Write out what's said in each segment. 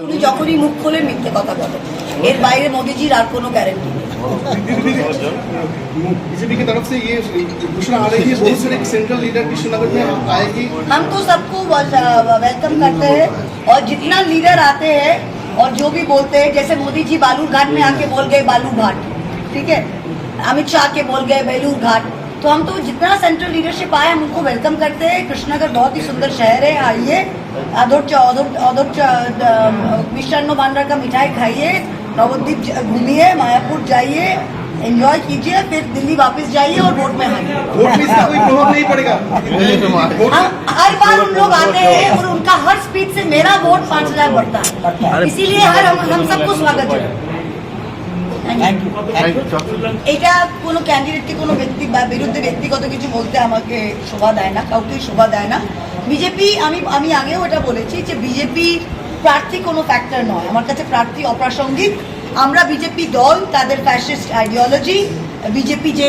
উনি যখনই মুখ খোলেন মিথ্যে কথা বলেন এর বাইরে মোদিজির আর কোনো গ্যারেন্টি নেই बीजेपी की तरफ से ये घोषणा आ रही है बहुत सारे सेंट्रल लीडर कृष्णनगर में आएगी हम तो सबको वेलकम करते हैं और जितना लीडर आते हैं और जो भी बोलते हैं जैसे मोदी जी बालू घाट में आके बोल गए बालू घाट ठीक है अमित शाह के बोल गए बेलूर घाट तो हम तो जितना सेंट्रल लीडरशिप आए हम उनको वेलकम करते हैं। कृष्णनगर बहुत ही सुंदर शहर है आइए। अदोर अदोर अदोर मिष्टान्न भांडार का मिठाई खाइए नवद्वीप घूमिए मायापुर जाइए एंजॉय कीजिए फिर दिल्ली वापस जाइए और वोट में आइए। वोट में इसका कोई प्रभाव नहीं पड़ेगा। हम हर बार उन लोग आते हैं और उनका हर स्पीच से मेरा वोट पाँच हज़ार बढ़ता है। इसीलिए हर हम हम सबको स्वागत है। এটা কোনো ক্যান্ডিডেটকে কোনো ব্যক্তি বা বিরুদ্ধে ব্যক্তিগত কিছু বলতে আমাকে শোভা দেয় না কাউকেই শোভা দেয় না। বিজেপি আমি আমি আগেও এটা বলেছি যে বিজেপি প্রার্থী কোনো ফ্যাক্টর নয়। আমার কাছে প্রার্থী অপ্রাসঙ্গিক। আমরা বিজেপি দল তাদের ফ্যাসিস্ট আইডিওলজি বিজেপি যে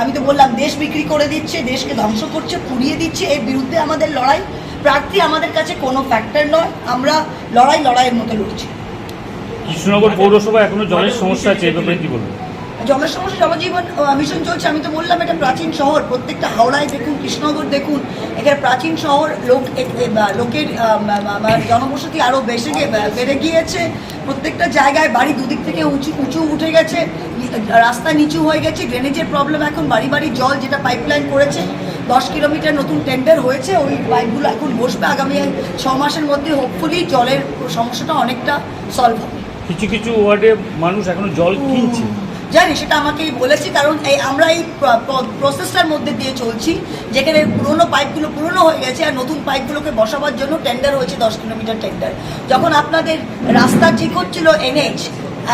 আমি তো বললাম দেশ বিক্রি করে দিচ্ছে দেশকে ধ্বংস করছে পুড়িয়ে দিচ্ছে এর বিরুদ্ধে আমাদের লড়াই। প্রার্থী আমাদের কাছে কোনো ফ্যাক্টর নয়। আমরা লড়াই লড়াইয়ের মতো লড়ছি। কৃষ্ণনগর পৌরসভা এখনও জলের সমস্যা আছে এই ব্যাপারে কি বলবেন? জলের সমস্যা, জলজীবন মিশন চলছে। আমি তো বললাম, এটা প্রাচীন শহর। প্রত্যেকটা হাওড়ায় দেখুন, কৃষ্ণনগর দেখুন, এখানে প্রাচীন শহর, লোক, এ- এ- লোকের জনবসতি আরও বেশি বেড়ে গিয়েছে। প্রত্যেকটা জায়গায় বাড়ি দুদিক থেকে উঁচু উঁচু উঠে গেছে। রাস্তা নিচু হয়ে গেছে। ড্রেনেজের প্রবলেম এখন বাড়ি বাড়ি জল যেটা পাইপলাইন করেছে, দশ কিলোমিটার নতুন টেন্ডার হয়েছে। ওই পাইপগুলো এখন বসবে আগামী ছ মাসের মধ্যে। হোপফুলি জলের সমস্যাটা অনেকটা সলভ হবে। কিছু কিছু ওয়ার্ডে মানুষ এখনও জল কিনছে। জানি সেটা আমাকেই বলেছি কারণ এই আমরা এই প্রসেসটার মধ্যে দিয়ে চলছি যেখানে পুরনো পাইপগুলো পুরনো হয়ে গেছে আর নতুন পাইপগুলোকে বসাবার জন্য টেন্ডার হয়েছে দশ কিলোমিটার টেন্ডার যখন আপনাদের রাস্তা ঠিক হচ্ছিল এনএইচ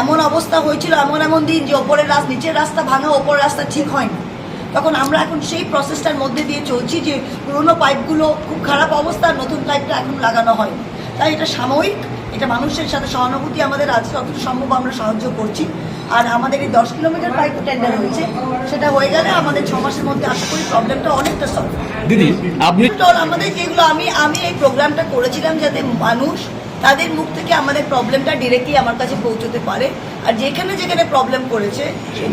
এমন অবস্থা হয়েছিল এমন এমন দিন যে ওপরের রাস্তা নিচের রাস্তা ভাঙা ওপরের রাস্তা ঠিক হয়নি। তখন আমরা এখন সেই প্রসেসটার মধ্যে দিয়ে চলছি যে পুরনো পাইপগুলো খুব খারাপ অবস্থা নতুন পাইপটা এখন লাগানো হয় তাই এটা সাময়িক এটা মানুষের সাথে সহানুভূতি আমাদের আজকে অত সম্ভব আমরা সাহায্য করছি। আর আমাদের এই দশ কিলোমিটার পাইপ টেন্ডার হয়েছে সেটা হয়ে গেলে আমাদের ছ মাসের মধ্যে আশা করি প্রবলেমটা অনেকটা সলভ দিদি আপনি আমাদের যেগুলো আমি আমি এই প্রোগ্রামটা করেছিলাম যাতে মানুষ তাদের মুখ থেকে আমাদের প্রবলেমটা ডিরেক্টলি আমার কাছে পৌঁছতে পারে। আর যেখানে যেখানে প্রবলেম করেছে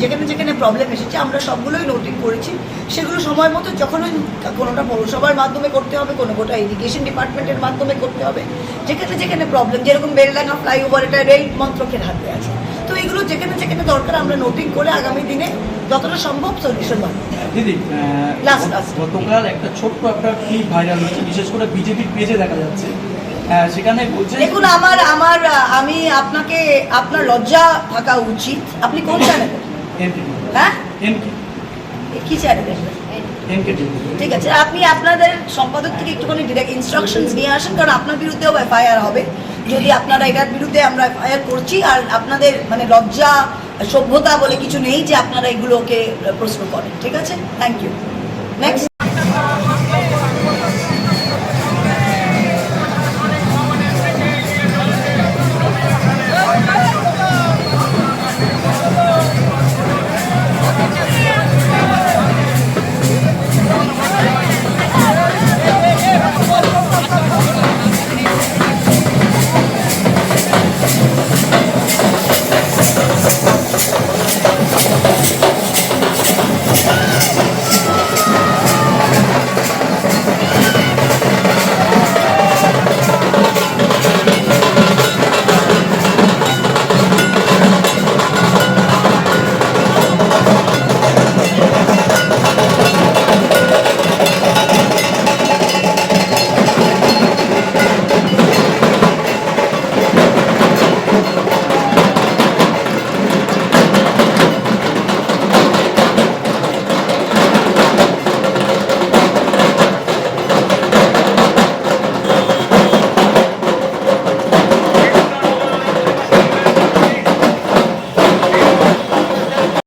যেখানে যেখানে প্রবলেম এসেছে আমরা সবগুলোই নোটিং করেছি। সেগুলো সময় মতো যখন ওই কোনোটা পৌরসভার মাধ্যমে করতে হবে কোনো গোটা এডুকেশন ডিপার্টমেন্টের মাধ্যমে করতে হবে যেখানে যেখানে প্রবলেম যেরকম বেলডাঙ্গা ফ্লাইওভার এটা রেল মন্ত্রকের হাতে আছে। তো এগুলো যেখানে যেখানে দরকার আমরা নোটিং করে আগামী দিনে যতটা সম্ভব সলিউশন বানাবো। দিদি Last, last. গতকাল একটা ছোট্ট একটা ক্লিপ ভাইরাল হয়েছে বিশেষ করে বিজেপির পেজে দেখা যাচ্ছে। সেখানে বলছে দেখুন আমার আমার আমি আপনাকে আপনার লজ্জা থাকা উচিত। আপনি কোন চ্যানেলে হ্যাঁ? কি চ্যানেলে ঠিক আছে আপনি আপনাদের সম্পাদক থেকে একটুখানি ডিরেক্ট ইনস্ট্রাকশনস নিয়ে আসেন কারণ আপনার বিরুদ্ধেও এফআইআর হবে। যদি আপনারা এটার বিরুদ্ধে আমরা এফআইআর করছি আর আপনাদের মানে লজ্জা সভ্যতা বলে কিছু নেই যে আপনারা এগুলোকে প্রশ্ন করেন। ঠিক আছে? Thank you next